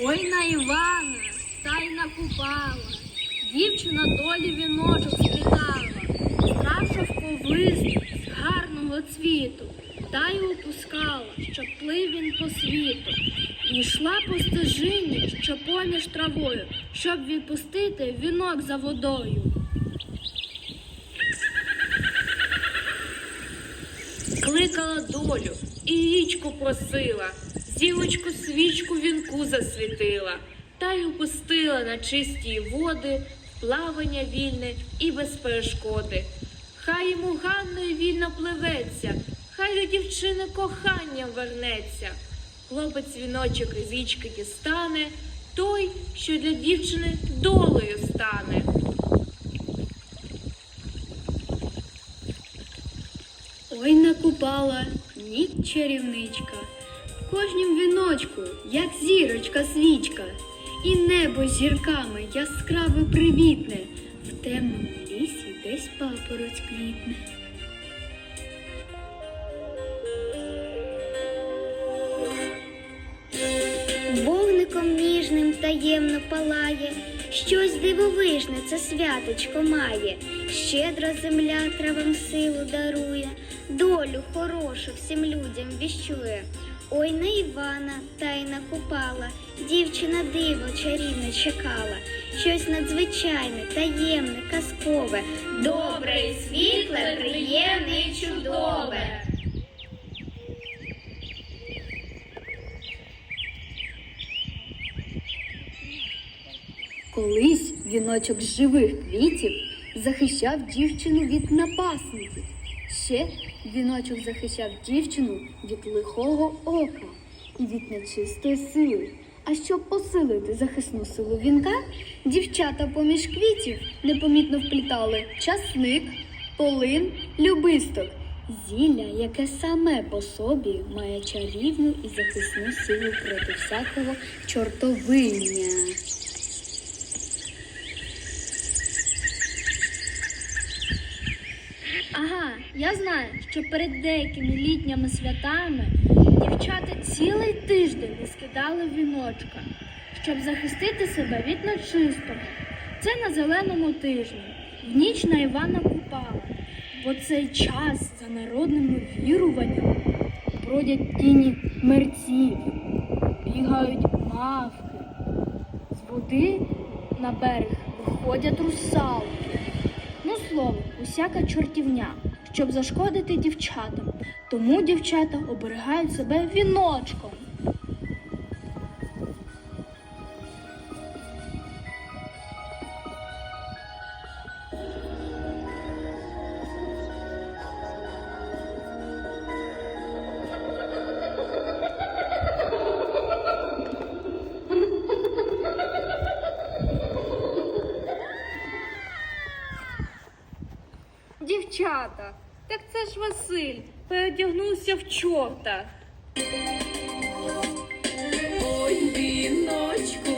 Ой на Івана, та й накупала. Дівчина долі віночок сплітала, в ковист з гарного цвіту, та й опускала, щоб плив він по світу. І йшла по стежині, що поміж травою, щоб відпустити вінок за водою. Кликала долю і річку просила, зірочку свічку вінку засвітила, та й упустила на чисті води плавання вільне і без перешкоди. Хай йому Ганною вільно пливеться, хай до дівчини коханням вернеться. Хлопець віночок із річки дістане, той, що для дівчини долею стане. Ой накупала ніч чарівничка, кожнім віночку, як зірочка свічка, і небо зірками яскраве привітне, в темному лісі десь папороть квітне. Вогником ніжним таємно палає, щось дивовижне це святочко має. Щедра земля травам силу дарує, долю хорошу всім людям віщує. Ой на Івана тайна купала, дівчина диво чарівне чекала, щось надзвичайне, таємне, казкове, добре і світле, приємне і чудове. Колись віночок з живих квітів захищав дівчину від напасників. Ще віночок захищав дівчину від лихого ока і від нечистої сили. А щоб посилити захисну силу вінка, дівчата поміж квітів непомітно вплітали часник, полин, любисток, зілля, яке саме по собі має чарівну і захисну силу проти всякого чортовиння. Я знаю, що перед деякими літніми святами дівчата цілий тиждень не скидали віночка, щоб захистити себе від нечистого. Це на зеленому тижні, в ніч на Івана Купала. Бо цей час за народними віруваннями бродять тіні мерців, бігають мавки. З води на берег виходять русалки. Ну, словом, усяка чортівня, щоб зашкодити дівчатам. Тому дівчата оберігають себе віночком. Дівчата, так це ж Василь передягнувся в чорта. Ой, віночку,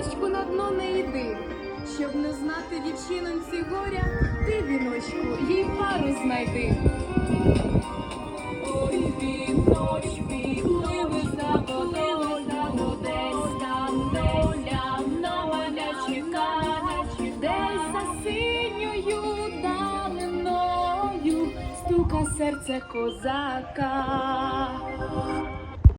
віночку на дно не йди. Щоб не знати дівчинонці горя, ти, віночку, їй пару знайди. Ой, віночку, пливи за водою, десь там доля мене чекає, десь за синьою далиною стука серце козака.